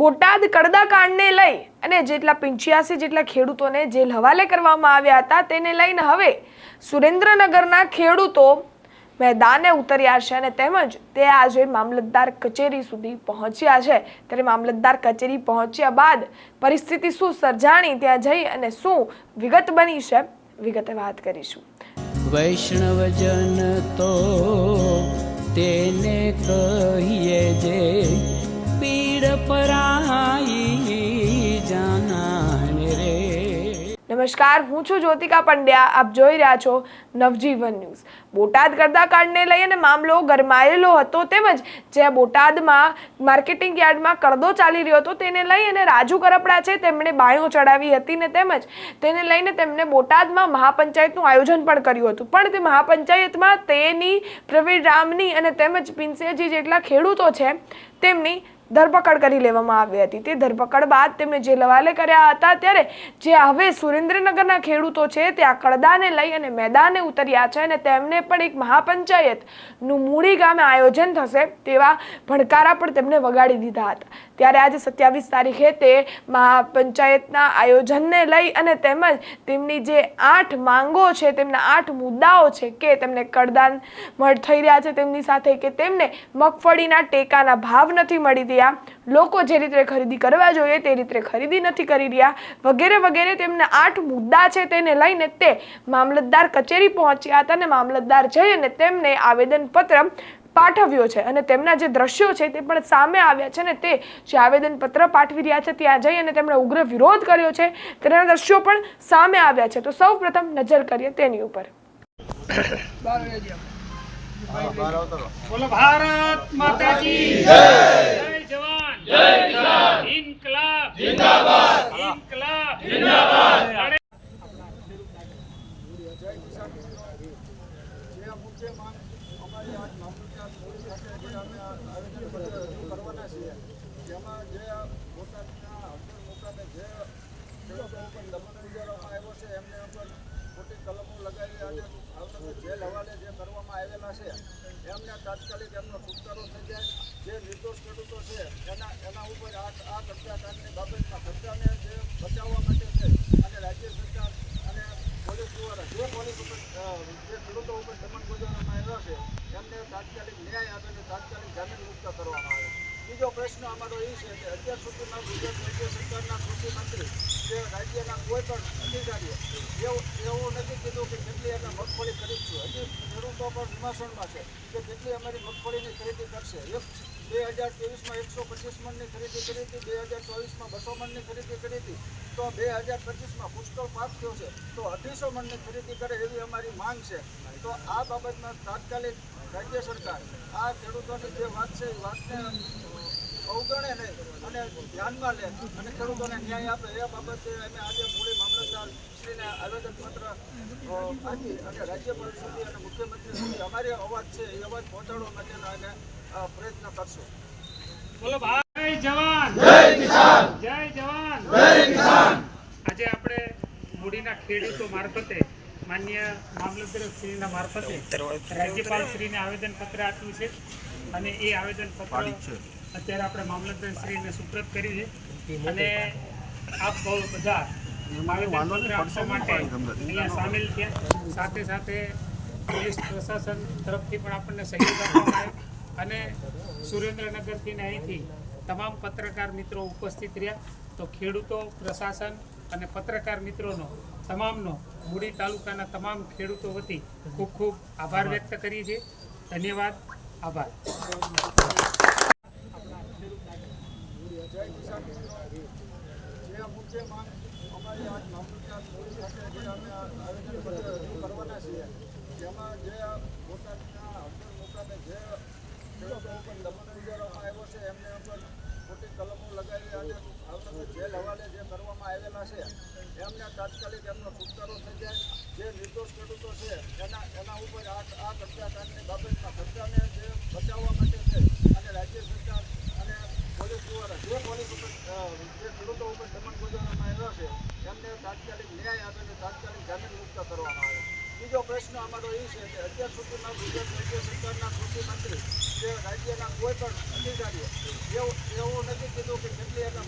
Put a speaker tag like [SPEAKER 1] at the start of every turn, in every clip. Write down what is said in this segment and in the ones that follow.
[SPEAKER 1] બોટાદ કડદાકાંડને લઈ અને જેટલા પંચ્યાસી જેટલા ખેડૂતોને જેલ હવાલે કરવામાં આવ્યા હતા તેને લઈને હવે સુરેન્દ્રનગરના ખેડૂતો મેદાને ઉતર્યા છે અને તેમજ તે આજે મામલતદાર કચેરી સુધી પહોંચ્યા છે. ત્યારે મામલતદાર કચેરી પહોંચ્યા બાદ પરિસ્થિતિ શું સર્જાણી, ત્યાં જઈ અને શું વિગત બની છે, વિગતે વાત કરીશું.
[SPEAKER 2] વૈષ્ણવજન તો તેને કહીએ જે પીડ પરાઈ જાનાને રે.
[SPEAKER 1] નમસ્કાર, હું છું જ્યોતિકા પંડ્યા. આપ જોઈ રહ્યા છો નવજીવન ન્યૂઝ. બોટાદ કડદાકાંડને લઈ અને મામલો ગરમાયેલો હતો તેમજ જે બોટાદમાં માર્કેટિંગ યાર્ડમાં કરદો ચાલી રહ્યો હતો, તેને લઈ અને રાજુ કરપડા છે તેમણે બાયો ચડાવી હતી ને તેમજ તેને લઈને તેમણે બોટાદમાં મહાપંચાયતનું આયોજન પણ કર્યું હતું. પણ તે મહાપંચાયતમાં તેની પ્રવીણ રામની અને તેમજ પિંસેજી જેટલા ખેડૂતો છે, તેમની ધરપકડ કરી લેવામાં આવી હતી. તે ધરપકડ બાદ તેમને જેલ હવાલે કર્યા હતા. ત્યારે જે હવે સુરેન્દ્રનગરના ખેડૂતો છે, તે આ કડદાને લઈ અને મેદાને ઉતર્યા છે અને તેમને પણ એક મહાપંચાયતનું મૂળી ગામે આયોજન થશે તેવા ભણકારા પણ તેમને વગાડી દીધા હતા. ત્યારે આજે સત્યાવીસ તારીખે તે મહાપંચાયતના આયોજનને લઈ અને તેમજ તેમની જે આઠ માંગો છે, તેમના આઠ મુદ્દાઓ છે કે તેમને કડદાન મળ થઈ રહ્યા છે, તેમની સાથે કે તેમને મગફળીના ટેકાના ભાવ નથી મળી રહ્યા. લોકો જે રીતે ખરીદી કરવા જોઈએ તે રીતે ખરીદી નથી કરી રહ્યા. વગેરે વગેરે તેમના આઠ મુદ્દા છે તેને લઈને તે મામલતદાર કચેરી પહોંચ્યા હતા અને મામલતદાર જઈ અને તેમને આવેદનપત્ર પાઠવ્યો છે અને તેમના જે દ્રશ્યો છે તે પણ સામે આવ્યા છે અને તે જે આવેદનપત્ર પાઠવી રહ્યા છે ત્યાં જઈ અને તેમણે ઉગ્ર વિરોધ કર્યો છે. તેના દ્રશ્યો પણ સામે આવ્યા છે. તો સૌ પ્રથમ નજર કરીએ તેની ઉપર.
[SPEAKER 3] ભારત માતાજી. જય જવાન જય કિસાન ઇન્કલાબ જિંદાબાદ ઇન્કલાબ જિંદાબાદ
[SPEAKER 4] જે મુખ્ય માંગ અમારી આજ મામલતદાર પોલીસ સાથે જે અમે આવેદનપત્ર રજૂ કરવાના છીએ જેમાં જે બોટાદના હળદર મુકામે જે ખેડૂતો ઉપર દમન ગુજારવામાં આવ્યો છે એમને ઉપર ખોટી કલમો લગાવી અને આવનાર જેલ જે કરવામાં આવેલા છે એમને તાત્કાલિક એમનો છુટકારો થઈ જાય જે નિર્દોષ ખેડૂતો છે એના એના ઉપર આ આ કબજાકાંડની બાબતમાં કબજાને જે બચાવવા માટે છે અને રાજ્ય સરકાર દ્વારા જે જે ખેડૂતો ઉપર દમન ગુજારવામાં આવ્યો છે એમને તાત્કાલિક ન્યાય આપે અને તાત્કાલિક જામીન મુક્ત આવે બીજો પ્રશ્ન અમારો એ છે કે અત્યાર સુધીમાં ગુજરાત રાજ્ય સરકારના કૃષિ મંત્રી જે રાજ્યના કોઈ પણ અધિકારીઓ એવું એવું નથી કીધું કે કેટલી અમે મગફળી ખરીદશું હજી ખેડૂતો પણ વિમાસણમાં છે કે કેટલી અમારી મગફળીની ખરીદી કરશે એક બે હજાર ત્રેવીસમાં એકસો પચીસ મણની ખરીદી કરી હતી, બે હજાર ચોવીસમાં બસો મણની ખરીદી કરી હતી. તો બે હજાર પચીસમાં પુષ્કળ પાક થયો છે. તો અઢીસો મણની ખરીદી કરે એવી અમારી માંગ છે. તો આ બાબતમાં તાત્કાલિક રાજ્ય સરકાર આ ખેડૂતોની જે વાત છે એ વાતને અવગણે નહીં અને ધ્યાનમાં લે અને ખેડૂતોને ન્યાય આપે એ બાબતે અમે આજે મૂળી મામલતદાર શ્રીને આવેદનપત્ર આપી અને રાજ્યપાલ સુધી અને મુખ્યમંત્રી સુધી અમારી અવાજ છે એ અવાજ પહોંચાડવા માટેનો અમે પ્રયત્ન કરશું.
[SPEAKER 3] બોલો ભાઈ જવાન! જય કિસાન! જય જવાન! જય કિસાન! આજે આપણે મૂડીના ખેડૂતો મારફતે માન્ય મામલતદાર શ્રીના મારફતે રાજ્યપાલ શ્રીને આવેદન પત્ર આપ્યું છે. અને એ આવેદન પત્ર અત્યારે આપણે મામલતદાર શ્રીને સુપ્રત કરી છે. અને આપ બહુ બધા આપવા માટે અહીંયા સામેલ થયા સાથે સાથે પોલીસ પ્રશાસન તરફથી પણ આપણને સહયોગ આપવામાં આવ્યો અને સુરેન્દ્રનગરથી ને અહીંથી તમામ પત્રકાર મિત્રો ઉપસ્થિત રહ્યા. તો ખેડૂતો પ્રશાસન અને પત્રકાર મિત્રોનો તમામનો મૂડી તાલુકાના તમામ ખેડૂતો વતી ખૂબ ખૂબ આભાર વ્યક્ત કરીએ છીએ. ધન્યવાદ. આભાર.
[SPEAKER 4] જય જે મુખ્ય અમારી આજ મામલતદાર પોલીસ સાથે જે અમે કરવાના છીએ, જેમાં જે બોટાદના હળદર મુકામે જે ખેડૂતો ઉપર દમન ઉજારવામાં આવ્યો છે, એમને ઉપર ખોટી કલમો લગાવી અને આવનાર જેલ હવાલે જે કરવામાં આવેલા છે, એમને તાત્કાલિક એમનો છુટકારો થઈ જાય. જે નિર્દોષ ખેડૂતો છે, એના એના ઉપર આ આ કબજાકાંડની બાબતમાં કબજાને જે બચાવવા માટે છે અને રાજ્ય સરકાર અને પોલીસ દ્વારા જે પોલીસ ઉપર અ, જે ખેડૂતો ઉપર દમણ ગોજવવામાં આવ્યો છે જેમને તાત્કાલિક ન્યાય આપે અને તાત્કાલિક જામીન મુક્ત કરવામાં આવે બીજો પ્રશ્ન અમારો એ છે કે અત્યાર સુધીમાં ગુજરાત રાજ્ય સરકારના કૃષિ મંત્રી જે રાજ્યના કોઈ પણ અધિકારીઓ એવું એવું નથી કીધું કે કેટલી અમે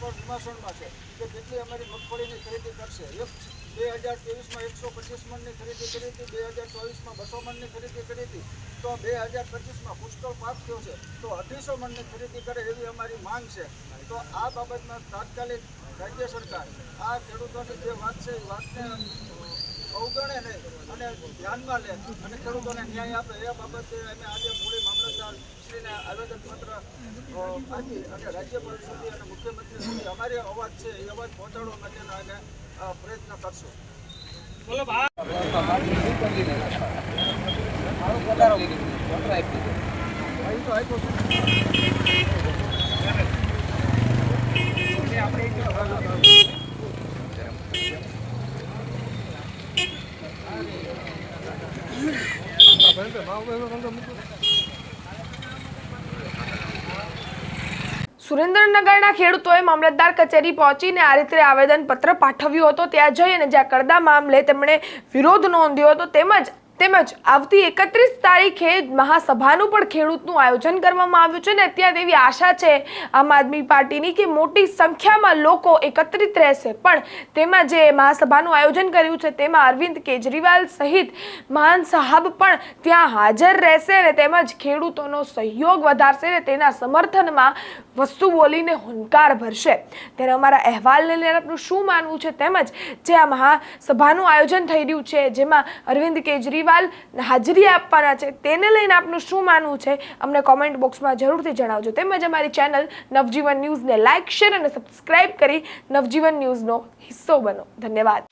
[SPEAKER 4] પણ વિમાસણમાં છે કે કેટલી અમારી મગફળીની ખરીદી કરશે એક બે હજાર ત્રેવીસમાં એકસો પચીસ મણની ખરીદી કરી હતી, બે હજાર ચોવીસમાં બસો મણની ખરીદી કરી હતી. તો બે હજાર પચીસમાં પુષ્કળ પાક થયો છે. તો અઢીસો મણની ખરીદી કરે એવી અમારી માંગ છે. તો આ બાબતમાં તાત્કાલિક રાજ્ય સરકાર આ ખેડૂતોની જે વાત છે, એ વાતને અવગણે નહીં અને ધ્યાનમાં લે અને ખેડૂતોને ન્યાય આપે. એ બાબતે અમે આજે મૂળી આવેદનપત્ર અ, આપી અને મુખ્યમંત્રી સુધી અમારી અવાજ છે એ અવાજ પહોંચાડવા માટેનો અમે પ્રયત્ન કરશું
[SPEAKER 3] બોલો ભાઈ
[SPEAKER 1] સુરેન્દ્રનગરના ખેડૂતોએ મામલતદાર કચેરી પહોંચીને આ રીતે આવેદનપત્ર પાઠવ્યું હતું. ત્યાં જઈ અને જ્યાં કરદા મામલે તેમણે વિરોધ નોંધ્યો હતો, તેમજ તેમજ આવતી એકત્રીસ તારીખે મહાસભાનું પણ ખેડૂતનું આયોજન કરવામાં આવ્યું છે. ને અત્યારે એવી આશા છે આમ આદમી પાર્ટીની કે મોટી સંખ્યામાં લોકો એકત્રિત રહેશે. પણ તેમાં જે મહાસભાનું આયોજન કર્યું છે, તેમાં અરવિંદ કેજરીવાલ સહિત મહાન સાહબ પણ ત્યાં હાજર રહેશે અને તેમજ ખેડૂતોનો સહયોગ વધારશે ને તેના સમર્થનમાં વસ્તુ બોલીને હુંકાર ભરશે. ત્યારે અમારા અહેવાલને લઈને આપનું શું માનવું છે તેમજ જે આ મહાસભાનું આયોજન થઈ રહ્યું છે, જેમાં અરવિંદ કેજરીવાલ હાજરી આપવાના છે, તેને લઈને આપનું શું માનવું છે, અમને કોમેન્ટ બોક્સમાં જરૂરથી જણાવજો. તેમજ અમારી ચેનલ નવજીવન ન્યૂઝને લાઇક શેર અને સબસ્ક્રાઇબ કરી નવજીવન ન્યૂઝનો હિસ્સો બનો. ધન્યવાદ.